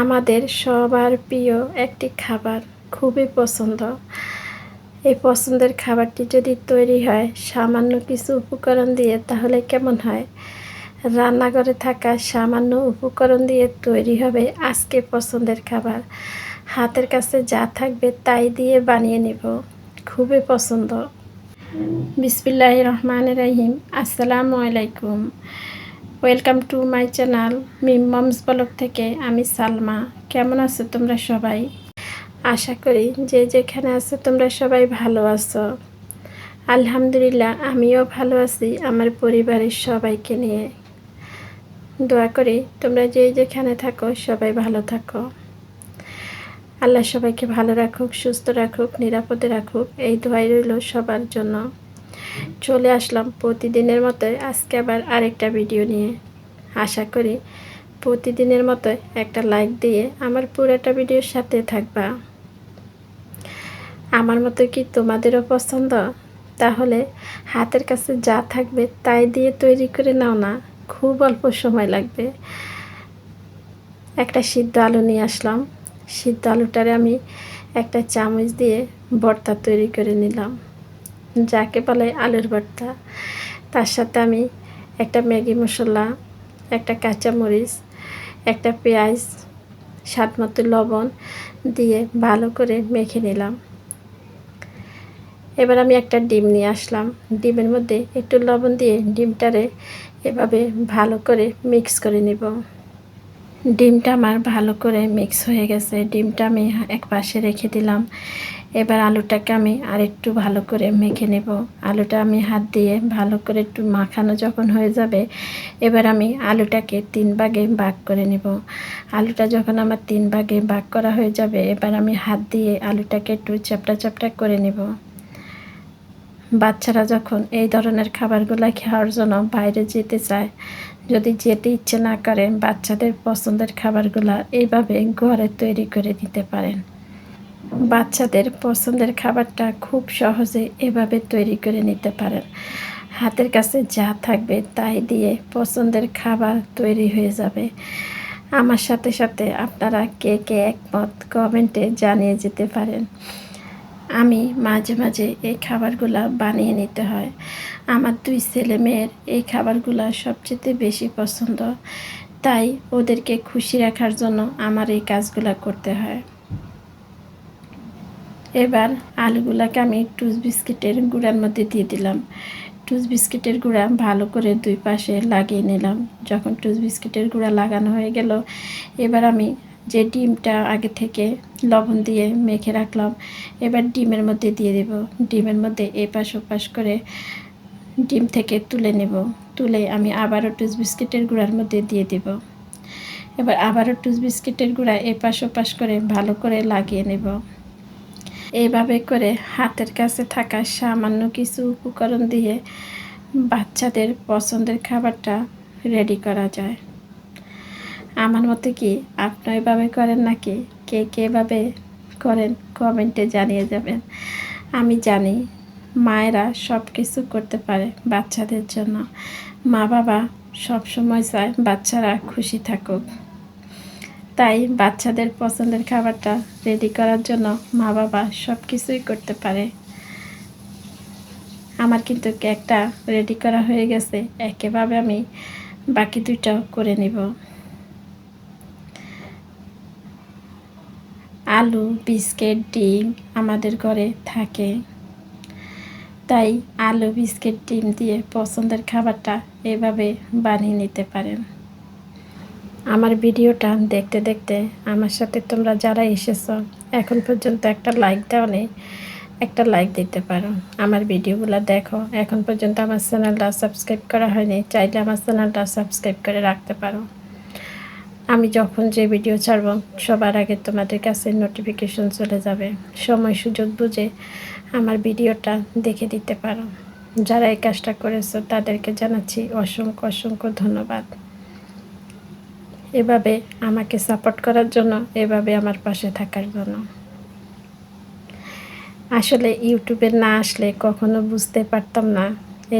আমাদের সবার প্রিয় একটি খাবার, খুবই পছন্দ। এই পছন্দের খাবারটি যদি তৈরি হয়, সামান্য কিছু উপকরণ দিয়ে তাহলে কেমন হয়? রান্নাঘরে থাকা সামান্য উপকরণ দিয়ে তৈরি হবে আজকে পছন্দের খাবার। হাতের কাছে যা থাকবে তাই দিয়ে বানিয়ে নেব। খুবই পছন্দ। বিসমিল্লাহ রহমান রাহিম। আসসালামু আলাইকুম। Welcome to my channel Mim moms blog থেকে আমি সালমা। কেমন আছো তোমরা সবাই? আশা করি যে যেখানে আছো তোমরা সবাই ভালো আছো। আলহামদুলিল্লাহ, আমিও ভালো আছি আমার পরিবারের সবাইকে নিয়ে। দোয়া করি তোমরা যে যেখানে থাকো সবাই ভালো থাকো। আল্লাহ সবাইকে ভালো রাখুক, সুস্থ রাখুক, নিরাপদে রাখুক, এই দোয়াই রইল সবার জন্য। চলে আসলাম প্রতিদিনের মতো আজকে আবার আরেকটা ভিডিও নিয়ে। আশা করি প্রতিদিনের মতো একটা লাইক দিয়ে আমার পুরোটা ভিডিওর সাথে থাকবা। আমার মতো কি তোমাদেরও পছন্দ? তাহলে হাতের কাছে যা থাকবে তাই দিয়ে তৈরি করে নাও না, খুব অল্প সময় লাগবে। একটা সিদ্ধ আলু নিয়ে আসলাম। সিদ্ধ আলুটারে আমি একটা চামচ দিয়ে ভর্তা তৈরি করে নিলাম। যাকে বলে আলুর ভর্তা, তার সাথে আমি একটা ম্যাগি মশলা, একটা কাঁচামরিচ, একটা পেঁয়াজ স্বাদ মতো লবণ দিয়ে ভালো করে মেখে নিলাম। এবার আমি একটা ডিম নিয়ে আসলাম। ডিমের মধ্যে একটু লবণ দিয়ে ডিমটারে এভাবে ভালো করে মিক্স করে নিব। ডিমটা আমার ভালো করে মিক্স হয়ে গেছে। ডিমটা আমি এক পাশে রেখে দিলাম। এবার আলুটাকে আমি আর একটু ভালো করে মেখে নেব। আলুটা আমি হাত দিয়ে ভালো করে একটু মাখানো যখন হয়ে যাবে, এবার আমি আলুটাকে তিন ভাগে ভাগ করে নেব। আলুটা যখন আমার তিন ভাগে ভাগ করা হয়ে যাবে, এবার আমি হাত দিয়ে আলুটাকে একটু চ্যাপটা চ্যাপটা করে নেব। বাচ্চারা যখন এই ধরনের খাবারগুলো খাওয়ার জন্য বাইরে যেতে চায়, যদি যেতে ইচ্ছে না করেন বাচ্চাদের পছন্দের খাবারগুলো এইভাবে ঘরে তৈরি করে দিতে পারেন। বাচ্চাদের পছন্দের খাবারটা খুব সহজে এভাবে তৈরি করে নিতে পারেন। হাতের কাছে যা থাকবে তাই দিয়ে পছন্দের খাবার তৈরি হয়ে যাবে। আমার সাথে সাথে আপনারা কে কে একমত কমেন্টে জানিয়ে যেতে পারেন। আমি মাঝে মাঝে এই খাবারগুলো বানিয়ে নিতে হয়। আমার দুই ছেলে মেয়ের এই খাবারগুলো সবচেয়ে বেশি পছন্দ। তাই ওদেরকে খুশি রাখার জন্য আমার এই কাজগুলা করতে হয়। এবার আলুগুলাকে আমি টুস বিস্কিটের গুঁড়ার মধ্যে দিয়ে দিলাম। টুস বিস্কিটের গুঁড়া ভালো করে দুই পাশে লাগিয়ে নিলাম। যখন টুস বিস্কিটের গুঁড়া লাগানো হয়ে গেল, এবার আমি যে ডিমটা আগে থেকে লবণ দিয়ে মেখে রাখলাম, এবার ডিমের মধ্যে দিয়ে দেব। ডিমের মধ্যে এপাশ ওপাশ করে ডিম থেকে তুলে নেব। তুলে আমি আবারও টুস বিস্কিটের গুঁড়ার মধ্যে দিয়ে দেব। এবার আবারও টুস বিস্কিটের গুঁড়া এপাশ ওপাশ করে ভালো করে লাগিয়ে নেব। এইভাবে করে হাতের কাছে থাকা সামান্য কিছু উপকরণ দিয়ে বাচ্চাদের পছন্দের খাবারটা রেডি করা যায়। আমার মতে কি আপনার এভাবে করেন নাকি? কে কেভাবে করেন কমেন্টে জানিয়ে যাবেন। আমি জানি মায়েরা সব কিছু করতে পারে বাচ্চাদের জন্য। মা বাবা সব সময় চায় বাচ্চারা খুশি থাকুক। তাই বাচ্চাদের পছন্দের খাবারটা রেডি করার জন্য মা বাবা সব কিছুই করতে পারে। আমার কিন্তু কেকটা রেডি করা হয়ে গেছে একেভাবে আমি বাকি দুইটাও করে নিব। আলু, বিস্কিট, ডিম আমাদের ঘরে থাকে। তাই আলু, বিস্কিট, ডিম দিয়ে পছন্দের খাবারটা এভাবে বানিয়ে নিতে পারেন। আমার ভিডিওটা দেখতে দেখতে আমার সাথে তোমরা যারা এসেছ, এখন পর্যন্ত একটা লাইক দেওয়া নেই একটা লাইক দিতে পারো। আমার ভিডিওগুলো দেখো, এখন পর্যন্ত আমার চ্যানেলটা সাবস্ক্রাইব করা হয়নি, চাইলে আমার চ্যানেলটা সাবস্ক্রাইব করে রাখতে পারো। আমি যখন যে ভিডিও ছাড়ব, সবার আগে তোমাদের কাছে নোটিফিকেশন চলে যাবে। সময় সুযোগ বুঝে আমার ভিডিওটা দেখে দিতে পারো। যারা এই কাজটা করেছ, তাদেরকে জানাচ্ছি অসংখ্য অসংখ্য ধন্যবাদ। এভাবে আমাকে সাপোর্ট করার জন্য, এভাবে আমার পাশে থাকার জন্য। আসলে ইউটিউবে না আসলে কখনো বুঝতে পারতাম না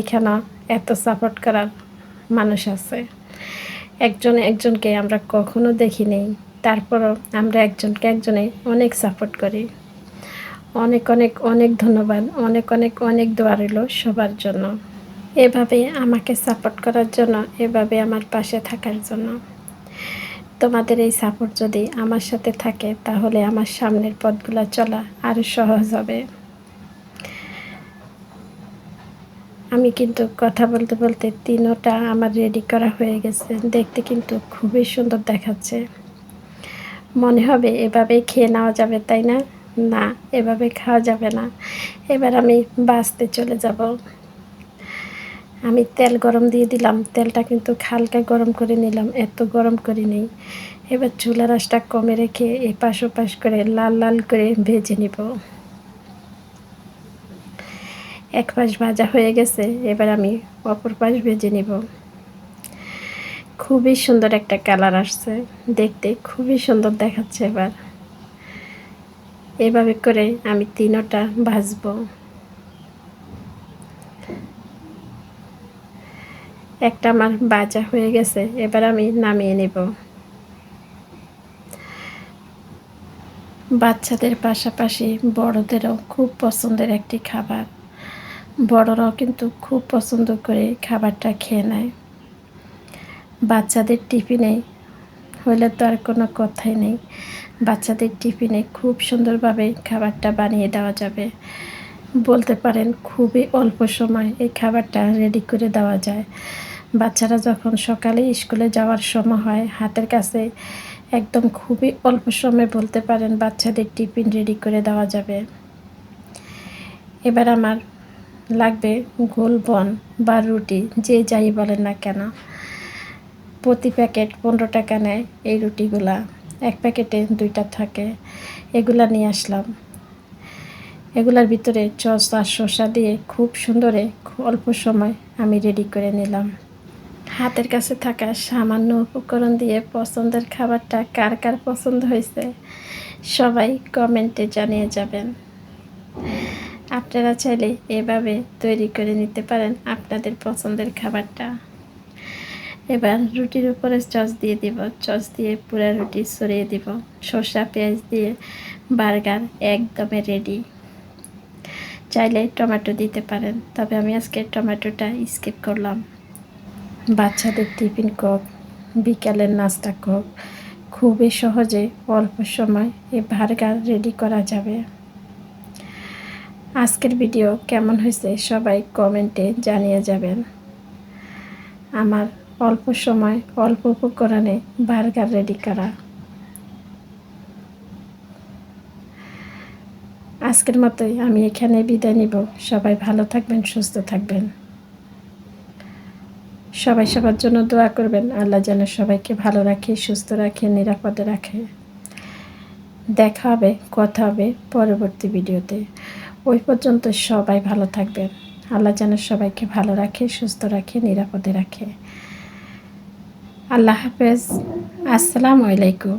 এখানে এত সাপোর্ট করার মানুষ আছে। একজন একজনকে আমরা কখনো দেখি নেই, তারপরও আমরা একজনকে একজনে অনেক সাপোর্ট করি। অনেক অনেক অনেক ধন্যবাদ, অনেক অনেক অনেক দোয়া রইল সবার জন্য। এভাবে আমাকে সাপোর্ট করার জন্য, এভাবে আমার পাশে থাকার জন্য। তোমাদের এই সাপোর্ট যদি আমার সাথে থাকে, তাহলে আমার সামনের পথগুলো চলা আরও সহজ হবে। আমি কিন্তু কথা বলতে বলতে তিনোটা আমার রেডি করা হয়ে গেছে। দেখতে কিন্তু খুবই সুন্দর দেখাচ্ছে। মনে হবে এভাবে খেয়ে নেওয়া যাবে, তাই না? না, এভাবে খাওয়া যাবে না। এবার আমি বাঁচতে চলে যাব। আমি তেল গরম দিয়ে দিলাম। তেলটা কিন্তু হালকা গরম করে নিলাম। এত গরম করে নেই। এবার চুলা রাসটা কমে রেখে এপাশ ওপাশ করে লাল লাল করে ভেজে নিব। এক পাশ ভাজা হয়ে গেছে। এবার আমি অপর পাশ ভেজে নিব। খুবই সুন্দর একটা কালার আসছে। দেখতে খুবই সুন্দর দেখাচ্ছে এবার। এভাবে করে আমি তিনোটা ভাজবো। একটা আমার বাজা হয়ে গেছে, এবার আমি নামিয়ে নেব। বাচ্চাদের পাশাপাশি বড়দেরও খুব পছন্দের একটি খাবার। বড়রাও কিন্তু খুব পছন্দ করে খাবারটা খেয়ে নেয়। বাচ্চাদের টিফিনে হলে তো আর কোনো কথাই নেই। বাচ্চাদের টিফিনে খুব সুন্দরভাবে খাবারটা বানিয়ে দেওয়া যাবে। বলতে পারেন খুবই অল্প সময় এই খাবারটা রেডি করে দেওয়া যায়। বাচ্চারা যখন সকালে স্কুলে যাওয়ার সময় হয়, হাতের কাছে একদম খুবই অল্প সময় বলতে পারেন বাচ্চাদের টিফিন রেডি করে দেওয়া যাবে। এবার আমার লাগবে গোল বন বা রুটি, যে যাই বলেন না কেন। প্রতি প্যাকেট পনেরো টাকা নেয় এই রুটিগুলা। এক প্যাকেটে দুইটা থাকে, এগুলা নিয়ে আসলাম। এগুলার ভিতরে চস আর শসা দিয়ে খুব সুন্দরে অল্প সময় আমি রেডি করে নিলাম। হাতের কাছে থাকা সামান্য উপকরণ দিয়ে পছন্দের খাবারটা কার কার পছন্দ হয়েছে, সবাই কমেন্টে জানিয়ে যাবেন। আপনারা চাইলে এভাবে তৈরি করে নিতে পারেন আপনাদের পছন্দের খাবারটা। এবার রুটির উপরে চচ দিয়ে দিব, চচ দিয়ে পুরো রুটি সরিয়ে দিব। শসা, পেঁয়াজ দিয়ে বার্গার একদমে রেডি চাইলে টমেটো দিতে পারেন, তবে আমি আজকে টমেটোটা স্কিপ করলাম। বাচ্চাদের টিফিন কক বিকালের নাস্তা কক খুবই সহজে অল্প সময় এই বার্গার রেডি করা যাবে। আজকের ভিডিও কেমন হয়েছে সবাই কমেন্টে জানিয়ে যাবেন। আমার অল্প সময় অল্প উপকরণে বার্গার রেডি করা। আজকের মতোই আমি এখানে বিদায় নিব। সবাই ভালো থাকবেন, সুস্থ থাকবেন। সবাই সবার জন্য দোয়া করবেন। আল্লাহ যেন সবাইকে ভালো রাখে, সুস্থ রাখে, নিরাপদে রাখে। দেখা হবে, কথা হবে পরবর্তী ভিডিওতে। ওই পর্যন্ত সবাই ভালো থাকবেন। আল্লাহ যেন সবাইকে ভালো রাখে, সুস্থ রাখে, নিরাপদে রাখে। আল্লাহ হাফেজ। আসসালামু আলাইকুম।